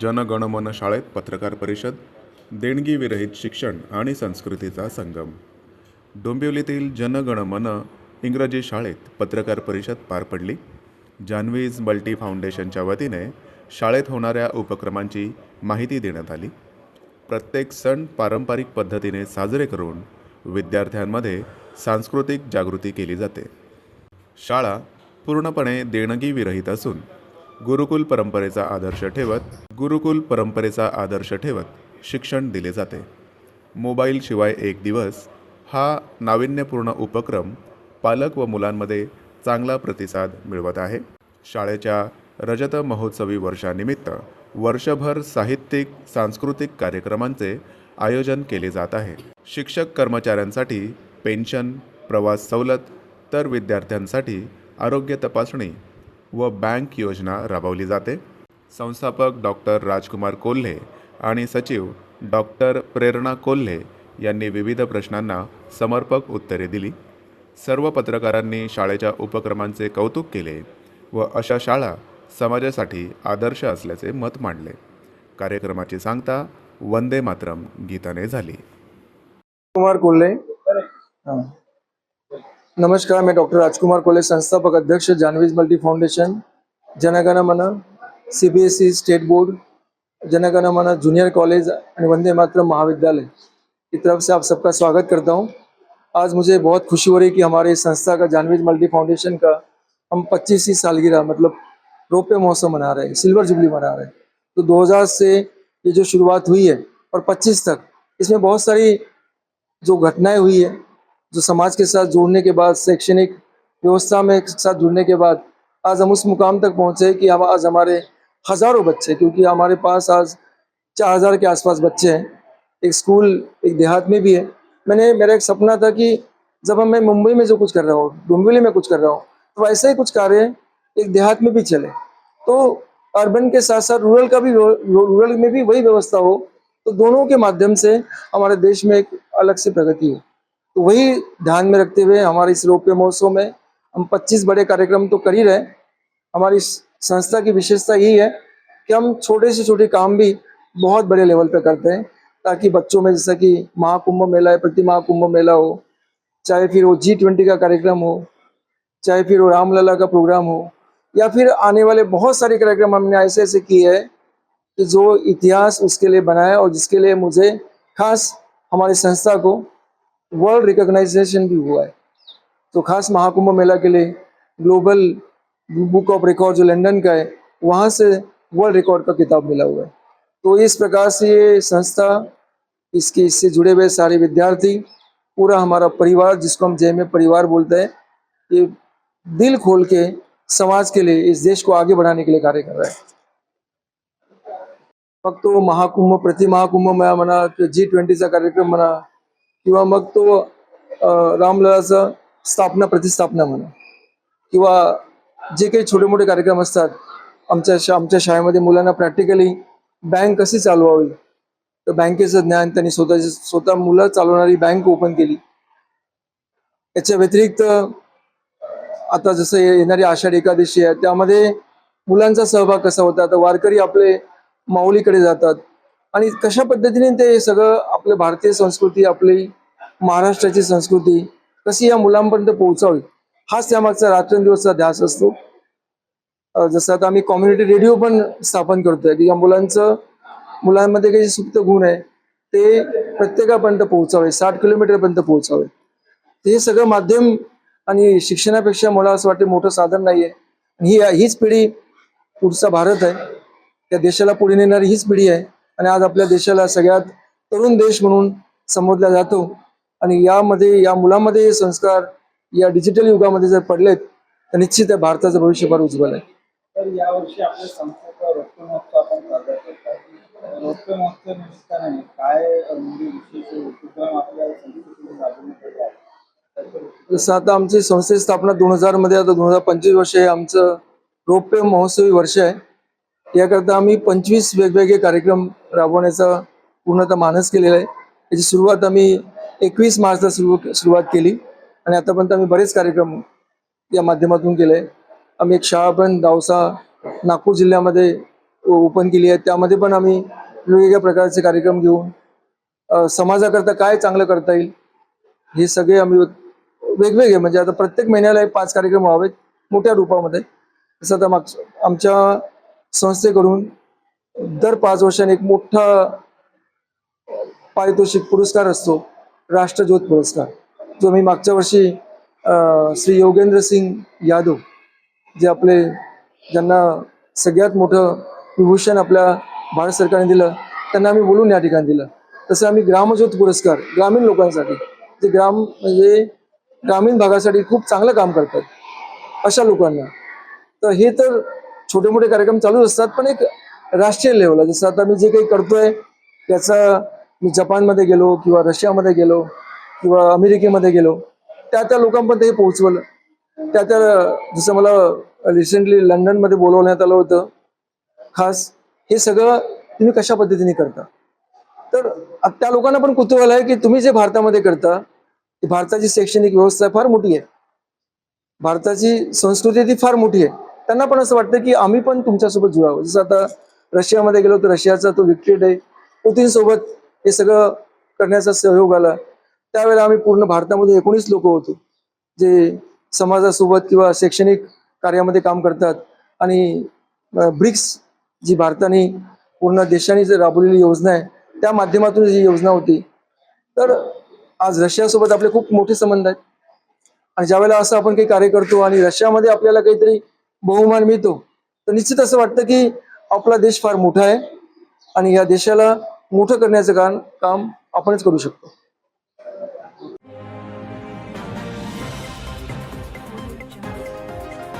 जनगणमन शाळेत पत्रकार परिषद देणगीविरहित शिक्षण आणि संस्कृतीचा संगम. डोंबिवलीतील जनगणमन इंग्रजी शाळेत पत्रकार परिषद पार पडली. जान्हवीज मल्टी फाउंडेशनच्या वतीने शाळेत होणाऱ्या उपक्रमांची माहिती देण्यात आली. प्रत्येक सण पारंपरिक पद्धतीने साजरे करून विद्यार्थ्यांमध्ये सांस्कृतिक जागृती केली जाते. शाळा पूर्णपणे देणगीविरहित असून गुरुकुल परंपरेचा आदर्श ठेवत गुरुकुल परंपरेचा आदर्श ठेवत शिक्षण दिले जाते. मोबाईलशिवाय एक दिवस हा नाविन्यपूर्ण उपक्रम पालक व मुलांमध्ये चांगला प्रतिसाद मिळवत आहे. शाळेच्या रजत महोत्सवी वर्षानिमित्त वर्षभर साहित्यिक सांस्कृतिक कार्यक्रमांचे आयोजन केले जात आहे. शिक्षक कर्मचाऱ्यांसाठी पेन्शन प्रवास सवलत तर विद्यार्थ्यांसाठी आरोग्य तपासणी व बँक योजना राबवली जाते. संस्थापक डॉक्टर राजकुमार कोल्हे आणि सचिव डॉक्टर प्रेरणा कोल्हे यांनी विविध प्रश्नांना समर्पक उत्तरे दिली. सर्व पत्रकारांनी शाळेच्या उपक्रमांचे कौतुक केले व अशा शाळा समाजासाठी आदर्श असल्याचे मत मांडले. कार्यक्रमाची सांगता वंदे मातरम गीताने झाली. कुमार कोल्हे. हाँ। नमस्कार, मैं डॉक्टर राजकुमार कॉलेज संस्थापक अध्यक्ष जानवीज मल्टी फाउंडेशन जनगण मन सीबीएसई स्टेट बोर्ड जनगण मन जूनियर कॉलेज वंदे मातरम महाविद्यालय की तरफ़ से आप सबका स्वागत करता हूँ। आज मुझे बहुत खुशी हो रही कि हमारे संस्था का जानवीज मल्टी फाउंडेशन का हम 25वीं सालगिरह मतलब रोपे महोत्सव मना रहे हैं, सिल्वर जुबली मना रहे हैं। तो 2000 से ये जो शुरुआत हुई है और 25 तक, इसमें बहुत सारी जो घटनाएँ हुई है जो समाज के साथ जुड़ने के बाद, शैक्षणिक व्यवस्था में साथ जुड़ने के बाद, आज हम उस मुकाम तक पहुँचे कि हम, आज हमारे हज़ारों बच्चे, क्योंकि हमारे पास आज चार हज़ार के आसपास बच्चे हैं। एक स्कूल, एक देहात में भी है। मैंने, मेरा एक सपना था कि जब हम, मैं मुंबई में जो कुछ कर रहा हूँ, डोंबिवली में कुछ कर रहा हूँ तो ऐसे ही कुछ कार्य एक देहात में भी चले। तो अर्बन के साथ साथ रूरल का भी, रूरल में भी वही व्यवस्था हो तो दोनों के माध्यम से हमारे देश में एक अलग से प्रगति हो। तो वही ध्यान में रखते हुए हमारे इस रोपे महोत्सव में हम 25 बड़े कार्यक्रम तो कर ही रहे हमारी संस्था की विशेषता यही है कि हम छोटे से छोटे काम भी बहुत बड़े लेवल पे करते हैं, ताकि बच्चों में जैसा कि महाकुंभ मेला है, प्रति महाकुंभ मेला हो, चाहे फिर वो जी ट्वेंटी का कार्यक्रम हो, चाहे फिर वो रामलला का प्रोग्राम हो, या फिर आने वाले बहुत सारे कार्यक्रम हमने ऐसे ऐसे किए हैं कि जो इतिहास उसके लिए बनाया और जिसके लिए मुझे खास हमारी संस्था को वर्ल्ड रिकॉग्नाइजेशन भी हुआ है। तो खास महाकुंभ मेला के लिए ग्लोबल बुक ऑफ़ रिकॉर्ड जो लंदन का है, वहाँ से वर्ल्ड रिकॉर्ड का किताब मिला हुआ है। तो इस प्रकार से ये संस्था, इसके, इससे जुड़े हुए सारे विद्यार्थी, पूरा हमारा परिवार, जिसको हम जय में परिवार बोलते हैं, ये दिल खोल के समाज के लिए, इस देश को आगे बढ़ाने के लिए कार्य कर रहा है। मग तो महाकुंभ, प्रति महाकुंभ मेळा किंवा जी ट्वेंटीचा कार्यक्रम म्हणा किंवा मग तो अं, रामललाचा स्थापना प्रतिस्थापना म्हणा. किंवा जे काही छोटे मोठे कार्यक्रम असतात आमच्या शा आमच्या शाळेमध्ये मुलांना प्रॅक्टिकली बँक कशी चालवावी? तर बँकेचं ज्ञान त्यांनी स्वतःची स्वतः मुलं चालवणारी बँक ओपन केली. याच्या व्यतिरिक्त आता जसं येणारी आषाढी एकादशी आहे त्यामध्ये मुलांचा सहभाग कसा होता? आता वारकरी आपले माऊलीकडे जातात. आणि कशा पद्धतीने ते सगळं आपलं भारतीय संस्कृती आपली महाराष्ट्राची संस्कृती कशी या मुलांपर्यंत पोहोचावी हाच त्यामागचा रात्रंदिवसचा ध्यास असतो. जसं आता आम्ही कम्युनिटी रेडिओ पण स्थापन करतोय की या मुलांचं मुलांमध्ये काही सुप्त गुण आहे ते प्रत्येकापर्यंत पोहोचावे साठ किलोमीटरपर्यंत पोहोचावे. ते हे सगळं माध्यम आणि शिक्षणापेक्षा मला असं वाटतं मोठं साधन नाही आहे ही हीच पिढी पुढचा भारत आहे. त्या देशाला पुढे नेणारी हीच पिढी आहे. आणि आज आपल्या देशाला सगळ्यात तरुण देश म्हणून संबोधला जातो. आणि यामध्ये या मुलामध्ये हे संस्कार या डिजिटल युगामध्ये जर पडलेत तर निश्चित आहे भारताचं भविष्य फार उज्ज्वल आहे. तर यावर्षी आपल्या संस्थेचा रौप्य महोत्सव आपण साजरा करत आहोत. रौप्य महोत्सव निमित्ताने काय अ, म्हणजे विशेष उपक्रम आपल्या राबवण्यात जसं आता आमची संस्थेची स्थापना दोन हजारमध्ये आता दोन हजार पंचवीस वर्ष हे आमचं रौप्य महोत्सवी वर्ष आहे. याकरता आम्ही पंचवीस वेगवेगळे कार्यक्रम राबवण्याचा पूर्णतः मानस केलेला आहे. याची सुरुवात आम्ही एकवीस मार्चला सुरू सुरुवात केली. आणि आतापर्यंत आम्ही बरेच कार्यक्रम या माध्यमातून केले आम्ही एक शाळा पण दावसा नागपूर जिल्ह्यामध्ये ओपन केली आहे. त्यामध्ये पण आम्ही वेगवेगळ्या प्रकारचे कार्यक्रम घेऊन समाजाकरता काय चांगलं करता येईल हे सगळे आम्ही वेगवेगळे म्हणजे आता प्रत्येक महिन्याला एक पाच कार्यक्रम व्हावेत मोठ्या रूपामध्ये. जसं आता माग आमच्या संस्थेकडून दर पाच वर्षांनी एक मोठा पारितोषिक पुरस्कार असतो राष्ट्रज्योत पुरस्कार जो मी मागच्या वर्षी श्री योगेंद्र सिंग यादव जे आपले ज्यांना सगळ्यात मोठं विभूषण आपल्या भारत सरकारने दिलं त्यांना आम्ही बोलून या ठिकाणी दिलं. तसं आम्ही ग्रामज्योत पुरस्कार ग्रामीण लोकांसाठी जे ग्राम म्हणजे ग्रामीण भागासाठी खूप चांगलं काम करतात अशा लोकांना. तर हे तर छोटे मोठे कार्यक्रम चालूच असतात पण एक राष्ट्रीय लेवलला जसं आता मी जे काही करतोय त्याचा मी जपानमध्ये गेलो किंवा रशियामध्ये गेलो किंवा अमेरिकेमध्ये गेलो त्या त्या लोकांपर्यंत हे पोहोचवलं. त्या त्या जसं मला रिसेंटली लंडनमध्ये बोलवण्यात आलं होतं खास हे सगळं तुम्ही कशा पद्धतीने करता? तर त्या लोकांना पण कुतूहल आहे की तुम्ही जे भारतामध्ये करता ती भारताची शैक्षणिक व्यवस्था फार मोठी आहे. भारताची संस्कृती ती फार मोठी आहे. त्यांना पण असं वाटतं की आम्ही पण तुमच्यासोबत जुळावं. जसं आता रशियामध्ये गेलो तर रशियाचा तो विक्ट्री डे पुतीन सोबत हे सगळं करण्याचा सहयोग आला. त्यावेळेला आम्ही पूर्ण भारतामध्ये एकोणीस लोक होतो जे समाजासोबत किंवा शैक्षणिक कार्यामध्ये काम करतात. आणि ब्रिक्स जी भारताने पूर्ण देशाने जर राबवलेली योजना आहे त्या माध्यमातून जी योजना होती. तर आज रशियासोबत आपले खूप मोठे संबंध आहेत. आणि ज्यावेळेला असं आपण काही कार्य करतो आणि रशियामध्ये आपल्याला काहीतरी बहुमान मिळतो तर निश्चित असं वाटतं की आपला देश फार मोठा आहे आणि या देशाला मोठं करण्याचं काम काम आपणच करू शकतो.